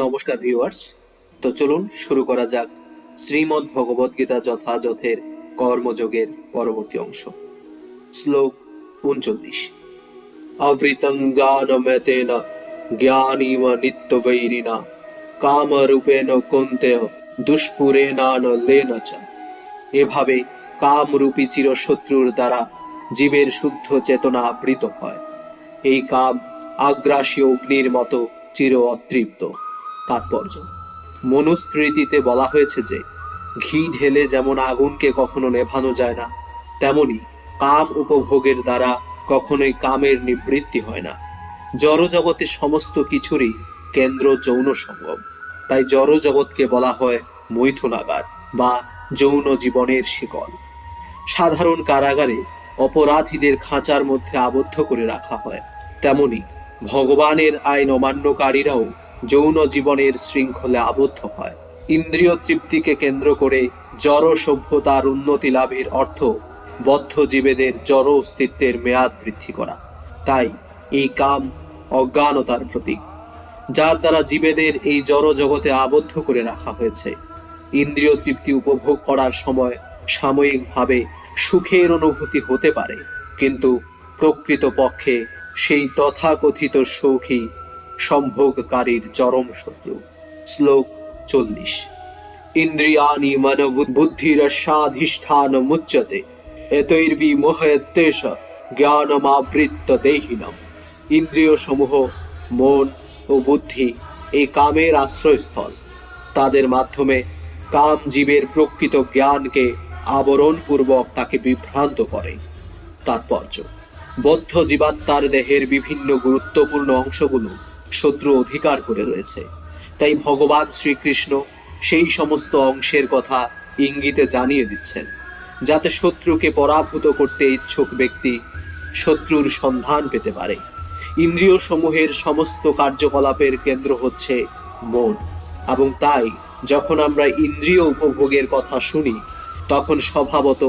নমস্কার ভিউয়ার্স তো চলুন শুরু করা যাক শ্রীমদ্ ভগবদ্গীতা যথাযথের কর্মযোগের পরবর্তী অংশ। শ্লোক উনচল্লিশ। আবৃতং জ্ঞানমেতেন জ্ঞানীম নিত্যবৈরিণা কামরূপেণ কন্তেয় দুষ্পুরেণান লেন চ। এভাবে কামরূপী চিরশত্রুর দ্বারা জীবের শুদ্ধ চেতনা আবৃত হয়। এই কাম আগ্রাসী অগ্নির মতো চির অতৃপ্ত। তাৎপর্য। মনুস্মৃতিতে বলা হয়েছে যে, ঘি ঢেলে যেমন আগুনকে কখনো নেভানো যায় না, তেমনি কাম উপভোগের দ্বারা কখনোই কামের নিবৃত্তি হয় না। জড়জগতের সমস্ত কিছুরই কেন্দ্র যৌন সঙ্গম। তাই জড় জগৎকে বলা হয় মৈথুনাগার বা যৌন জীবনের শিকল। সাধারণ কারাগারে অপরাধীদের খাঁচার মধ্যে আবদ্ধ করে রাখা হয়। তেমনি ভগবানের আইন অমান্যকারীরাও যৌন জীবনের শৃঙ্খলে আবদ্ধ হয়। ইন্দ্রিয় তৃপ্তিকে কেন্দ্র করে জড় সভ্যতার উন্নতি লাভের অর্থ বদ্ধ জীবেদের জড় অস্তিত্বের মেয়াদ বৃদ্ধি করা। তাই এই কাম অজ্ঞানতার প্রতীক, যার দ্বারা জীবেদের এই জড় জগতে আবদ্ধ করে রাখা হয়েছে। ইন্দ্রিয় তৃপ্তি উপভোগ করার সময় সাময়িকভাবে সুখের অনুভূতি হতে পারে, কিন্তু প্রকৃত পক্ষে সেই তথাকথিত সৌখী সম্ভোগকারীর চরম শত্রু, শ্লোক চল্লিশ। ইন্দ্রিয়ানি মন বুদ্ধির সাধিষ্ঠান মুচ্যতে, এতৈর্বি মোহেতেশ জ্ঞানমাবৃত্ত দেহিনম। ইন্দ্রিয় সমূহ মন ও বুদ্ধি এই কামের আশ্রয়স্থল। তাদের মাধ্যমে কাম জীবের প্রকৃত জ্ঞানকে আবরণপূর্বক তাকে বিভ্রান্ত করে। তাৎপর্য, বদ্ধ জীবাত্মার দেহের বিভিন্ন গুরুত্বপূর্ণ অংশগুলো শত্রু অধিকার করে রয়েছে। তাই ভগবান শ্রীকৃষ্ণ সেই সমস্ত অংশের কথা ইঙ্গিতে জানিয়ে দিচ্ছেন, যাতে শত্রুকে পরাভূত করতে ইচ্ছুক ব্যক্তি শত্রুর সন্ধান পেতে পারে। ইন্দ্রিয় সমূহের সমস্ত কার্যকলাপের কেন্দ্র হচ্ছে মন। এবং তাই যখন আমরা ইন্দ্রিয় উপভোগের কথা শুনি, তখন স্বভাবত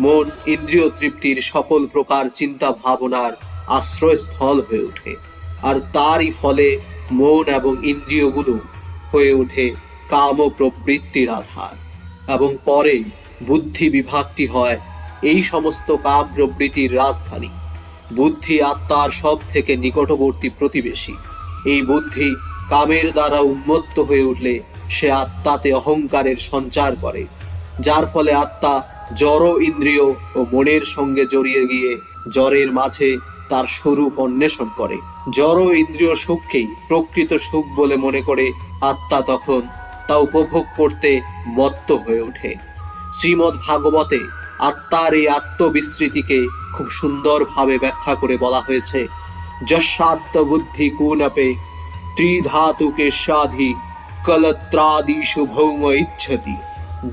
মন ইন্দ্রিয় তৃপ্তির সকল প্রকার চিন্তা ভাবনার আশ্রয়স্থল হয়ে ওঠে। আর তারই ফলে মন এবং ইন্দ্রিয়গুলো হয়ে ওঠে কাম প্রবৃত্তির আধার। এবং পরে বুদ্ধি বিভাগটি হয় এই সমস্ত কাম প্রবৃত্তির রাজধানী। বুদ্ধি আত্মার সব থেকে নিকটবর্তী প্রতিবেশী। এই বুদ্ধি কামের দ্বারা উন্মত্ত হয়ে উঠলে সে আত্মাতে অহংকারের সঞ্চার করে, যার ফলে আত্মা জড় ইন্দ্রিয় ও মনের সঙ্গে জড়িয়ে গিয়ে জ্বরের মাঝে তার স্বরূপ অন্বেষণ করে। জড় ইন্দ্রিয় সুখকেই প্রকৃত সুখ বলে মনে করে আত্মা তখন তা উপভোগ করতে মত্ত হয়ে ওঠে। শ্রীমদ্ ভাগবতে আত্মার এই আত্মবিস্মৃতিকে খুব সুন্দরভাবে ব্যাখ্যা করে বলা হয়েছে যশাত্ম বুদ্ধি কুনপে ত্রিধাতুকে সাধি কলত্রাদিষু ভৌম ইচ্ছতি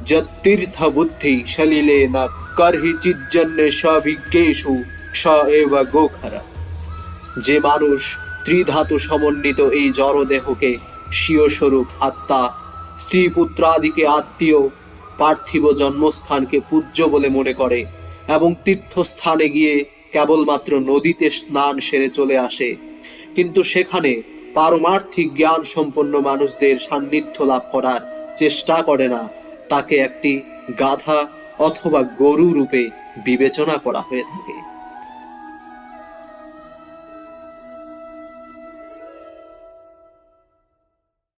যতীর্থ বুদ্ধি সলিলে না করহি চিজ্জন্যে সভিজ্ঞেষু গোখরা। যে মানুষ ত্রিধাতু সমন্বিত এই জড় দেহকে স্বীয় স্বরূপ আত্মা স্ত্রী পুত্রাদিকে আত্মীয়, পার্থিব জন্মস্থানকে পূজ্য বলে মনে করে এবং তীর্থস্থানে গিয়ে কেবলমাত্র নদীতে স্নান সেরে চলে আসে। কিন্তু সেখানে পারমার্থিক জ্ঞান সম্পন্ন মানুষদের সান্নিধ্য লাভ করার চেষ্টা করে না। তাকে একটি গাধা অথবা গরু রূপে বিবেচনা করা হয়ে থাকে।